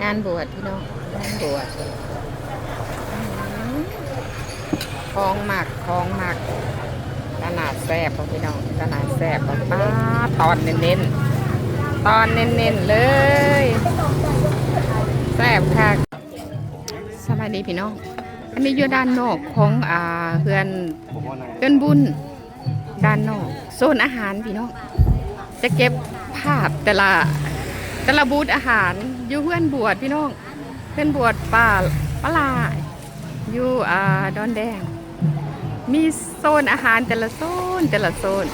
งานบวชพี่น้องงานบวชคลองหมักคลองหมักตลาดแซ่บของพี่น้องตลาดแซ่บของป้าตอนเน้นๆ ตอนเน้นๆเลย แซ่บค่ะสวัสดีพี่น้อง อันนี้อยู่ด้านนอกของอ่าเพื่อนเพื่อนบุญด้านนอกโซนอาหารพี่น้องจะเก็บภาพแต่ละแต่ละบูธอาหาร อยู่เพื่อนบวชพี่น้อง เพื่อนบวชป่าปลาอยู่อ่าดอนแดง มีโซนอาหารแต่ละโซนแต่ละโซน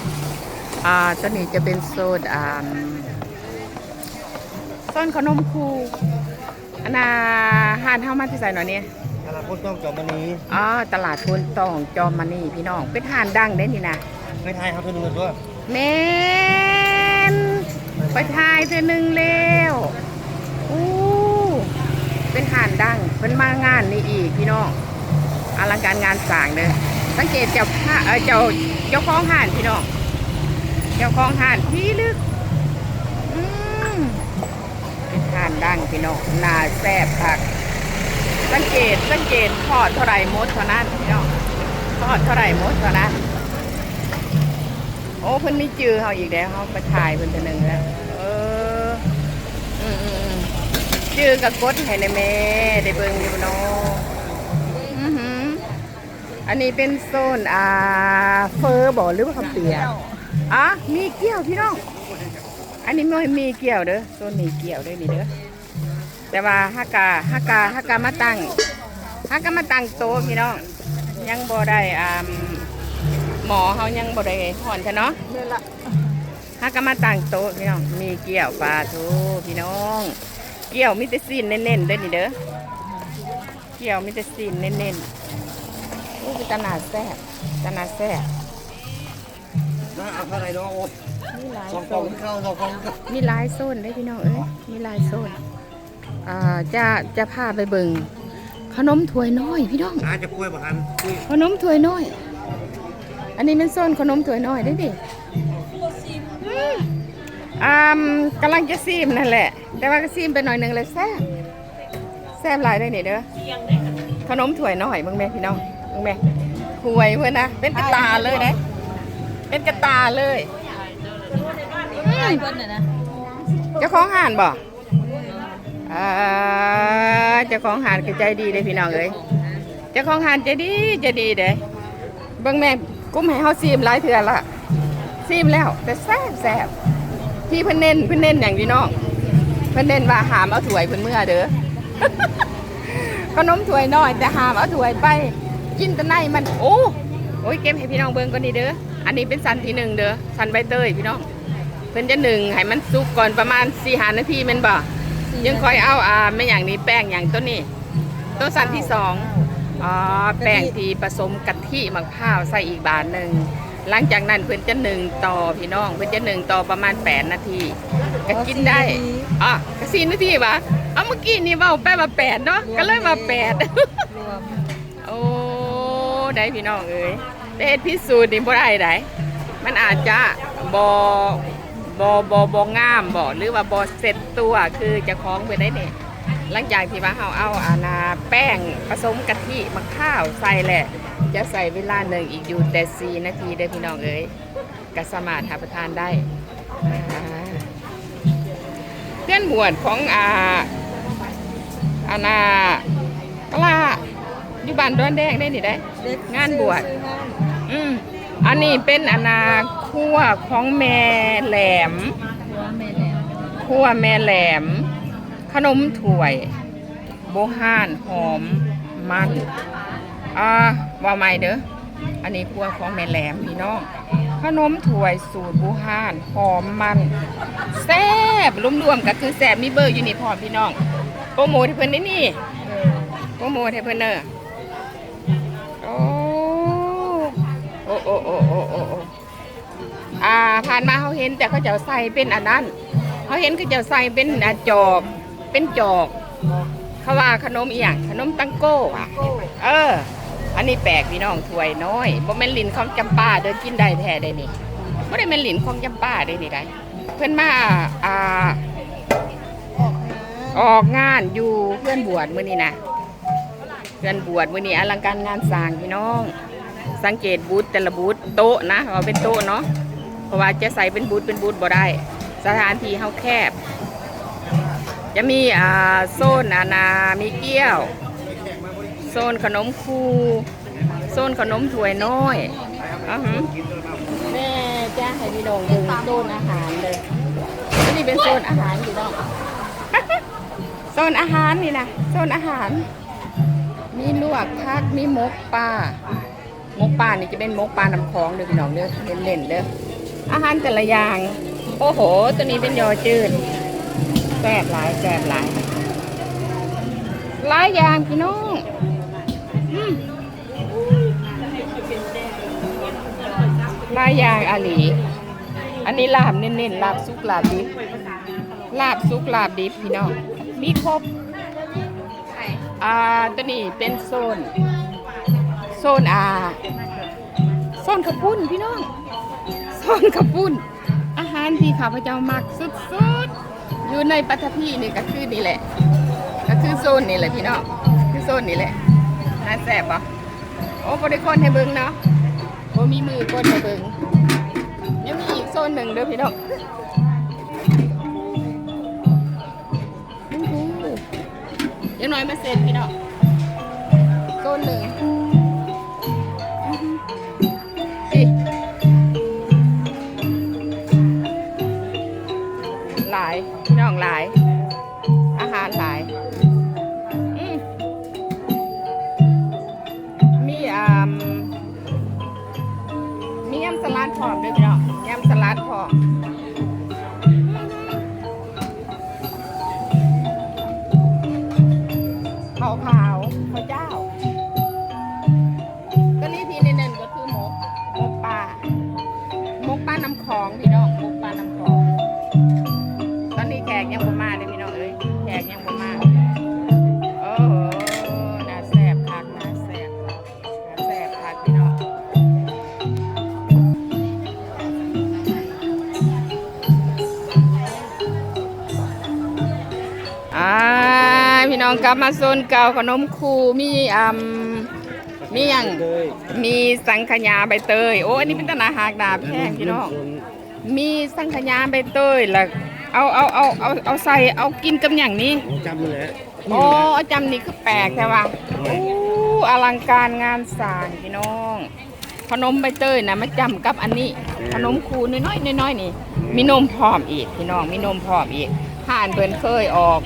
อ่าตอนนี้จะเป็นโซนอ่าโซนขนมคูอันนาหานเท่ามาที่ใส่หน่อยเนี่ยตลาดคนต้องจอมณีอ๋อตลาดพนตองจอมมานี่พี่น้องเป็นหานดังได้นี่นะไม่ทายเขาเท่านึงด้วยแมนไปทายเธอหนึ่งเร็วอู้ เป็นหานดังเป็นมางานนี่อีกพี่น้องอลังการงานสร้างเด้อสังเกตเจ้าผ้าเออเจ้าเจ้าของหานพี่น้องเจ้าของหานพี่ลึกเป็นหานดังพี่น้องนาแซ่บผัก สังเกตสังเกตทอดเท่าไหรมดเท่านั้นพี่น้องทอดเท่าไหรมดเท่านั้นโอ้เพิ่นไม่จือเขาอีกแล้วเขาไปถ่ายเพิ่นตัวหนึ่งแล้ว จือกับกดให้ในแม่ได้เบิ่งอยู่เนาะอือหืออันนี้เป็นโซนอ่าเฟอร์บ่หรือว่าคำเปียกอะมีเกี่ยวพี่น้อง อันนี้ไม่มีเกี่ยวเด้อโซนนี้เกี่ยวเด้อนี่เด้อแต่ว่าฮักกาฮักกาฮักกามาตั้งฮักกามาตั้งโต๊ะพี่น้อง ยังบ่ได้อ่าหมอเขายังบ่ได้ห่อนใช่เนาะฮักกามาตั้งโต๊ะพี่น้อง มีเกี่ยวปลาทูพี่น้อง เกี่ยวมีแต่ซีนเน้นๆเด้อนี่เด้อเกี่ยวมีแต่ซีนเน้นๆโอ้เป็นตนาดแซ่บตนาดแซ่บน่าเอาเท่าไหร่เนาะโอ้มีหลายสองโซกล่องนเข้าสองกล่องเข้ามีหลายโซนได้อพี่น้องเอ้ยมีหลายโซนอ่าจะจะพาไปเบิ่งขนมถ้วยน้อยพี่น้อง อาจะกล้วยบ่ทันกล้วยขนมถ้วยน้อย อันนี้เป็นโซนขนมถ้วยน้อยได้อดิอืมอ่ามกำลังจะซีมนั่นแหละ แต่ว่าก็ซีมไปหน่อยหนึ่งเลยแซ่บแซ่บหลายได้อนี่ยเด้อขนมถ้วยน้อยมึงแม่พี่น้องมึงแม่ถ้วยเพื่อนนะเป็นกระตาเลยนะเป็นกระตาเลยเจ้าของห่านบ่อ่าเจ้าของห่านก็ใจดีเลยพี่น้องเอ้ยเจ้าของห่านใจดีใจดีเด้เบิ่งแม่กุ้มให้เฮาซีมหลายเทื่อละซีมแล้วแต่แซ่บแซ่บพี่เพิ่นเน้นเพิ่นเน้นอย่างพี่น้อง พิ่นเน้นว่าหามเอาถ้วยเพิ่นเมื่อเด้อขนมถ้วยน้อยแต่หามเอาถ้วยไปกินแต่ในมันโอ้โอ้ยเก็บให้พี่น้องเบิ่งก่อนนี่เด้ออันนี้เป็นสันที่หนึ่งเด้อสันใบเตยพี่น้องเพิ่นจะหนึ่งให้มันสุกก่อนประมาณสี่หานาทีมันบ่ยังคอยเอาอ่าไม่อย่างนี้แป้งอย่างต้นนี้ต้นสันที่สองอ๋อแป้งที่ผสมกะทิมะพร้าวใส่อีกบาทหนึ่ง หลังจากนั้นเพิ่นจะหนึ่งต่อพี่น้อง เพิ่นจะหนึ่งต่อประมาณแปดนาทีก็กินได้อะก็สี่นาทีวะเอาเมื่อกี้นี่เว่าแป้มาแปดเนาะก็เลยมาแปดโอ้ได้พี่น้องเอ้ยแต่เฮ็ดพิสูจน์นี่บ่ได้ได้มันอาจจะบ่บ่บ่บ่งามบ่หรือว่าบ่เสร็จตัวคือเจะคล้าของไปได้เนี่ยหลังจากที่ว่าเฮาเอาอานาแป้งผสมกะทิมะข้าวใส่แหละ จะใส่เวลาหนึ่งอีกอยู่แต่4นาทีเด้อพี่น้องเอ้ยก็สามารถรับประทานได้เพื่อนบวชของอาอานาปลาอยู่บ้านดอนแดงได้นี่ได้ งานบวชอืมอันนี้เป็นอนาครัวของแม่แหลมครัวแม่แหลม ขนมถ้วย โบห่านหอมมันอ่า ว่าไม่เด้อ อันนี้ครัวของแม่แหลมพี่น้อง ขนมถ้วยสูตรบูห่านหอมมันแซ่บรวมๆก็คือแซ่บมีเบอร์อยู่นี่พร้อมพี่น้องโปรโมทให้เพิ่นได้นี่โปรโมทให้เพิ่นเนอะโอ้โอ้โอ้โอ้โอ้โอ้โอ้อ่าผ่านมาเขาเห็นแต่เขาจะใส่เป็นอันนั้นเขาเห็นเขาจะใส่เป็นอจอกเป็นจอกเขาว่าขนมอีหยังขนมตังโก้อะเออ อันนี้แปลกพี่น้องถ้วยน้อยบ่แม่นลินของจำปาเด้อกินได้แท้ได้นี่บ่ได้แม่นลินของจำปาได้นี่ได้เพิ่อนมาอ่าออกงานอยู่เพื่อนบวชมื้อนี้นะเพื่อนบวชมื้อนี้อลังการงานสร้างพี่น้อง สังเกตบูธแต่ละบูธโต๊ะนะเอาเป็นโต๊ะเนาะเพราะว่าจะใส่เป็นบูธเป็นบูธบ่ได้ สถานที่เฮาแคบ จะมีอ่าโซนอานามีเกี้ยว ซนขนมคูโซนขนมถ้วยน้อยอือหือแม่จ้าให้พี่น้องดูโซนอาหารเลยอันนี้เป็นโซนอาหารพี่น้องโซนอาหารนี่นะโซนอาหาร มีลวกพักมีหมกปลาหมกปลานี่จะเป็นหมกปลาน้ำคลองเด้อพี่น้องเด้อเล่นๆเด้ออาหารแต่ละอย่าง โอ้โห ตัวนี้เป็นยอจืดแซ่บหลายแซ่บหลายหลายอย่างพี่น้อง หลายอย่างอาลี อันนี้ลาบเน้นๆลาบซุกลาบดิบลาบซุกลาบดิบพี่น้องมีครบอ่าตัวนี้เป็นโซน โซนอ่าโซนขับปุ้นพี่น้องโซนขับปุ้น อาหารที่ข้าพเจ้ามักสุดๆ อยู่ในปัตภีนี่ก็คือนี่แหละ ก็คือโซนนี่แหละพี่น้องคือโซนนี่แหละน่าแซ่บปะโอ้บริคนให้เบิ่งเนาะ โอ้มีมือคนให้เบิ่งยังมีอีกโซนหนึ่งเด้อพี่น้องอู้หูยังน้อยมาเซ็นพี่น้อง พร้อมด้วยพี่น้องยำสลัดพร้อม องกลับมาโซนเก่าขนมคูมีอ่ำมีหยังเลยมีสังขยาใบเตย โอ้อันนี้เป็นตนาหากดาบแพงพี่น้อง มีสังขยาใบเตยแล้วเอาเอาเอาเอาเอาใส่เอากินกับอย่างนี้ผมจำเลยแหละโอ้จำนี่คือแปลกใช่ปะอู้อลังการงานสร้างพี่น้อง ขนมใบเตยนะมาจำกับอันนี้ ขนมคูน้อยๆน้อยๆนี่ มีนมพร้อมอีกพี่น้องมีนมพร้อมอีกผ่านเพิ่นเคยออก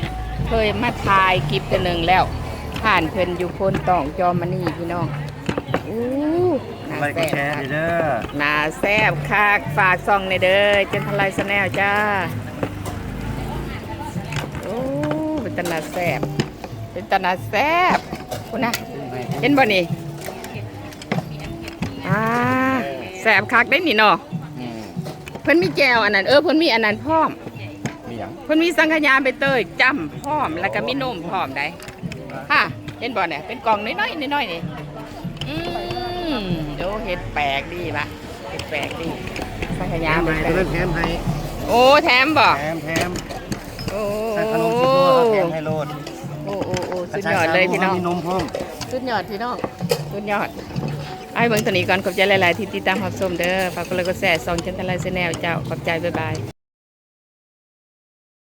เคยมาทายคลิปตัวหนึ่งแล้ว ผ่านเพิ่นอยู่โคนตองจอมนี่พี่น้องอู้น่าไลค์ก็แซ่บแชร์คักดีเด้อน่าแซ่บคักฝากซ่องในเด้อเจนทลายสแนลจ้าโอ้เป็นตานาแซ่บเป็นตานาแซ่บคุณนะ เห็นบ่นี่อ่าแซ่บคักได้นี่เนาะอืมเพิ่นมีแจวอันนั้น เออเพิ่นมีอันนั้นพร้อม มีหยังเพิ่นมีสังขยาใบเตยจำพร้อมแล้วก็มีนมพร้อมได้ค่ะเห็นบ่เนี่ยเป็นกล่องน้อยๆน้อยๆนี่อืมดูเห็ดแปลกดีปะเห็ดแปลกดีสังขแถยามใบให้เตตัวยนั้นแถมให้โอ้แถมบ่แถมแถมโอ้ใส่ขนมสิบตัวแล้วแถมให้โลดโอ้โอ้โอ้สุดยอดเลยพี่น้องมีนมพร้อมสุดยอดพี่น้องสุดยอดไอ้เบิ่งตัวนี้ก่อนขอบใจหลาย ๆ ที่ติดตามรับชมเด้อฝากกดไลค์กดแชร์ส่องจันทร์ไลน์แนลเจ้าขอบใจบ๊ายบาย